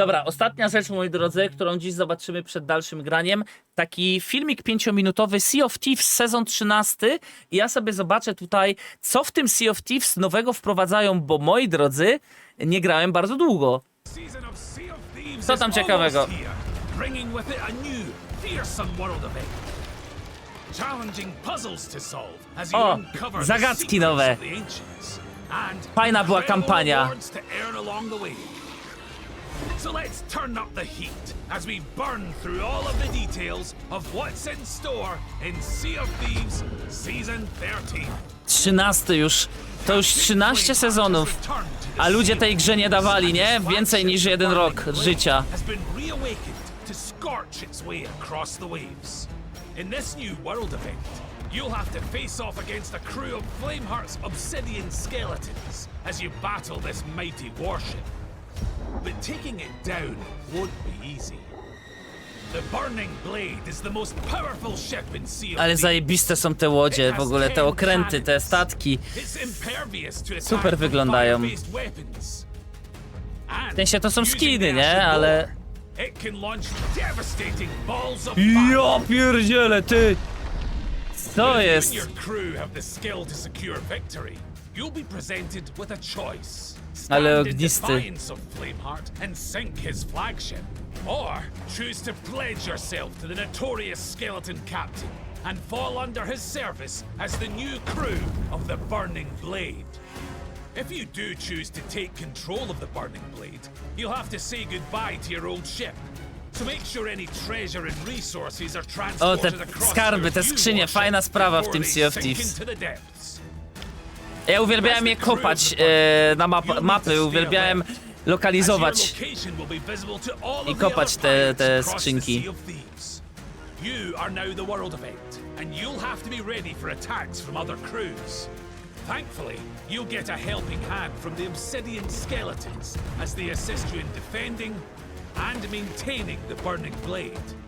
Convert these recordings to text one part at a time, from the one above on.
Dobra, ostatnia rzecz, moi drodzy, którą dziś zobaczymy przed dalszym graniem. Taki filmik pięciominutowy Sea of Thieves sezon 13 i ja sobie zobaczę tutaj, co w tym Sea of Thieves nowego wprowadzają, bo moi drodzy, nie grałem bardzo długo. Co tam ciekawego? O, zagadki nowe. Fajna była kampania. So let's turn up the heat as we burn through all of the details of what's in store in Sea of Thieves Season 13. 13 już, to już 13 sezonów, a ludzie tej grze nie dawali, nie? Więcej niż jeden rok życia. Has been reawakened to scorch its way across the waves. In this new world event, you'll have to face off against a crew of Flameheart's obsidian skeletons as you battle this mighty warship. But taking it down won't be easy. The Burning Blade is the most powerful ship in Sea of Ale Thieves. zajebiste są te łodzie, w ogóle te okręty, te statki. It's impervious to attack Super wyglądają. fire-based weapons. And W sensie to są skiny, nie? Ale... It can launch devastating balls of fire. Ja pierdzielę, ty! Co If you jest? and your crew have the skill to secure victory, you'll be presented with a choice. Stand Ale in ognisty. defiance of Flameheart and sink his flagship, or choose to pledge yourself to the notorious skeleton captain and fall under his service as the new crew of the Burning Blade. If you do choose to take control of the Burning Blade, you'll have to say goodbye to your old ship. So make sure any treasure and resources are O, transported te across skarby, te skrzynie, fajna sprawa w tym Sea of Thieves. Ja uwielbiałem je kopać e, na map mapy, uwielbiałem lokalizować. i kopać te- te skrzynki. And you'll have to be ready for attacks from other crews. Thankfully, you'll get a helping hand from the Obsidian Skeletons as they assist you in defending and maintaining the Burning Blade.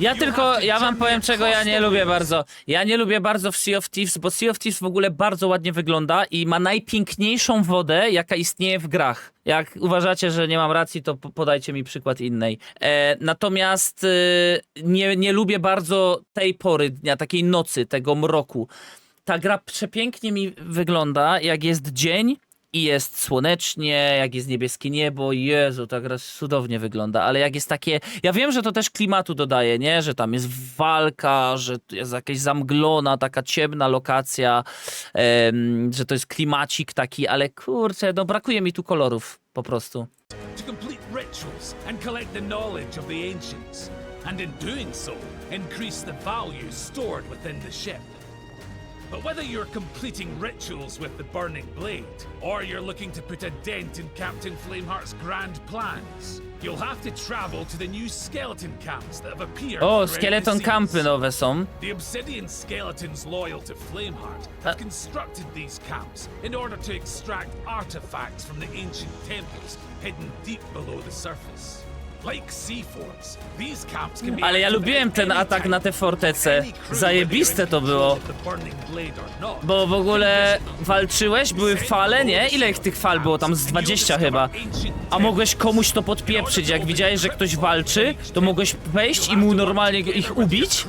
Ja tylko, ja wam powiem czego ja nie lubię bardzo. Ja nie lubię bardzo w Sea of Thieves, bo Sea of Thieves w ogóle bardzo ładnie wygląda i ma najpiękniejszą wodę, jaka istnieje w grach. Jak uważacie, że nie mam racji, to po- podajcie mi przykład innej. E, natomiast e, nie, nie lubię bardzo tej pory dnia, takiej nocy, tego mroku. Ta gra przepięknie mi wygląda, jak jest dzień i jest słonecznie, jak jest niebieskie niebo, Jezu, ta gra cudownie wygląda, ale jak jest takie, ja wiem, że to też klimatu dodaje, nie, że tam jest walka, że jest jakaś zamglona, taka ciemna lokacja, em, że to jest klimacik taki, ale kurczę, no brakuje mi tu kolorów po prostu. and in doing so, increase the value stored within the ship. But whether you're completing rituals with the Burning Blade, or you're looking to put a dent in Captain Flameheart's grand plans, you'll have to travel to the new skeleton camps that have appeared. Oh, skeleton kampy nowe są. The Obsidian skeletons loyal to Flameheart Uh. have constructed these camps in order to extract artifacts from the ancient temples hidden deep below the surface. Ale ja lubiłem ten atak na te fortece. Zajebiste to było. Bo w ogóle walczyłeś, były fale, nie? Ile ich tych fal było? Tam z 20 chyba. A mogłeś komuś to podpieprzyć, jak widziałeś, że ktoś walczy, to mogłeś wejść i mu normalnie ich ubić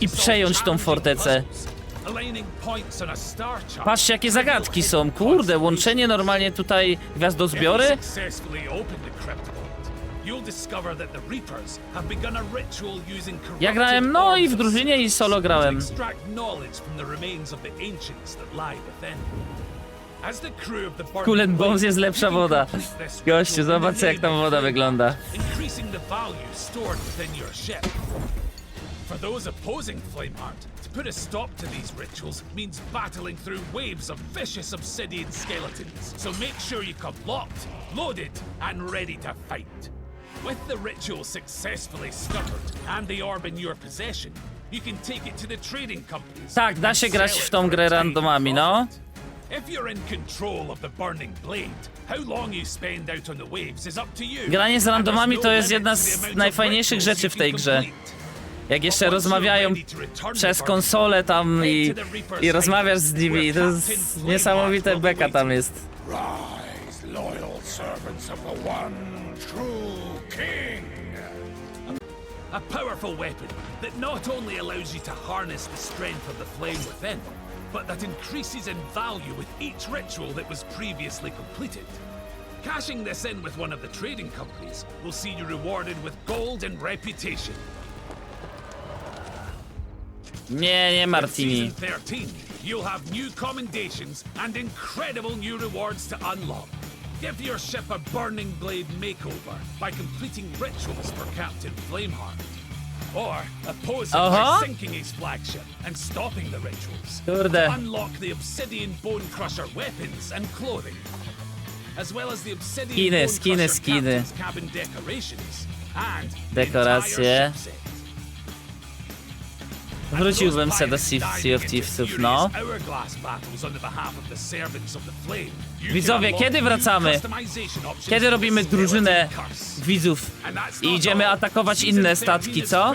i przejąć tą fortecę. Patrzcie, jakie zagadki są. Kurde, łączenie normalnie tutaj gwiazdozbiory. Ja grałem, no i w drużynie i solo grałem. Skull Bones jest lepsza woda. Gościu, zobacz jak tam woda wygląda. increasing the value stored within your ship. For those opposing Flameheart, to put a stop to these rituals means battling through waves of vicious obsidian skeletons. So make sure you come locked, loaded, and ready to fight. With the ritual successfully scuppered and the orb in your possession, you can take it to the trading companies. Tak, da się grać w tą grę randomami, no. If you're in control of the Burning Blade, how long you spend out on the waves is up to you. Granie z And randomami there's to no jest jedna z najfajniejszych rzeczy w tej grze. Jak jeszcze rozmawiają przez konsolę tam i, i rozmawiasz z nimi. To jest niesamowite beka tam jest. Rise, loyal servants of the one true king. A powerful weapon that not only allows you to harness the strength of the flame within, but that increases in value with each ritual that was previously completed. Cashing this in with one of the trading companies will see you rewarded with gold and reputation. Nie, nie In Martini. Season 13, you'll have new commendations and incredible new rewards to unlock. Give your ship a Burning Blade makeover by completing rituals for Captain Flameheart. Or oppose him Uh-huh. by sinking his flagship and stopping the rituals. Kurde. Unlock the Obsidian Bone Crusher weapons and clothing. As well as the Obsidian Skiny, Bone skiny, Crusher skiny. Cabin decorations. And the Dekoracje. Wróciłbym se do Sea, of Thievesów, no. Widzowie, kiedy wracamy? Kiedy robimy drużynę widzów i idziemy atakować inne statki, co?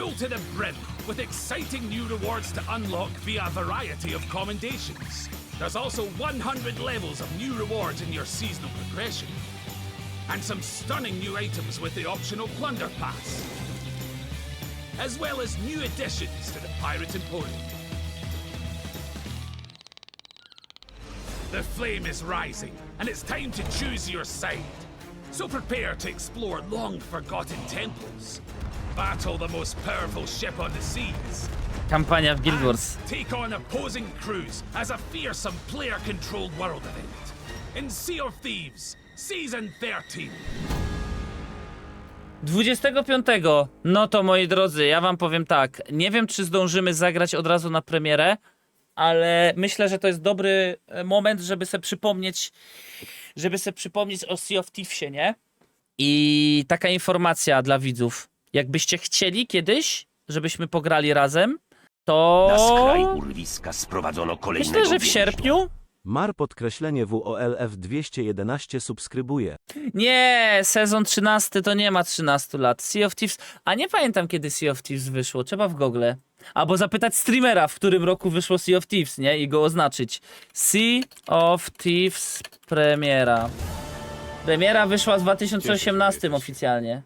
There's also 100 levels of new rewards in your seasonal progression. And some stunning new items with the optional Plunder Pass as well as new additions to the Pirate Emporium. The flame is rising, and it's time to choose your side. So prepare to explore long forgotten temples, battle the most powerful ship on the seas, Kampania w Guild Wars. take on opposing crews as a fearsome player controlled world event. In Sea of Thieves, Season 13. 25. No to moi drodzy, ja wam powiem tak. Nie wiem, czy zdążymy zagrać od razu na premierę, ale myślę, że to jest dobry e, moment, żeby sobie przypomnieć, żeby sobie przypomnieć o Sea of Thievesie, nie? I taka informacja dla widzów. Jakbyście chcieli kiedyś, żebyśmy pograli razem, to Na skraj urwiska sprowadzono kolejnego myślę, że w więźnia. sierpniu Mar podkreślenie WOLF 211 subskrybuje. Nie, sezon 13 to nie ma 13 lat. Sea of Thieves. A nie pamiętam kiedy Sea of Thieves wyszło. Trzeba w Google. Albo zapytać streamera, w którym roku wyszło Sea of Thieves, nie? I go oznaczyć. Sea of Thieves premiera. Premiera wyszła w 2018 oficjalnie.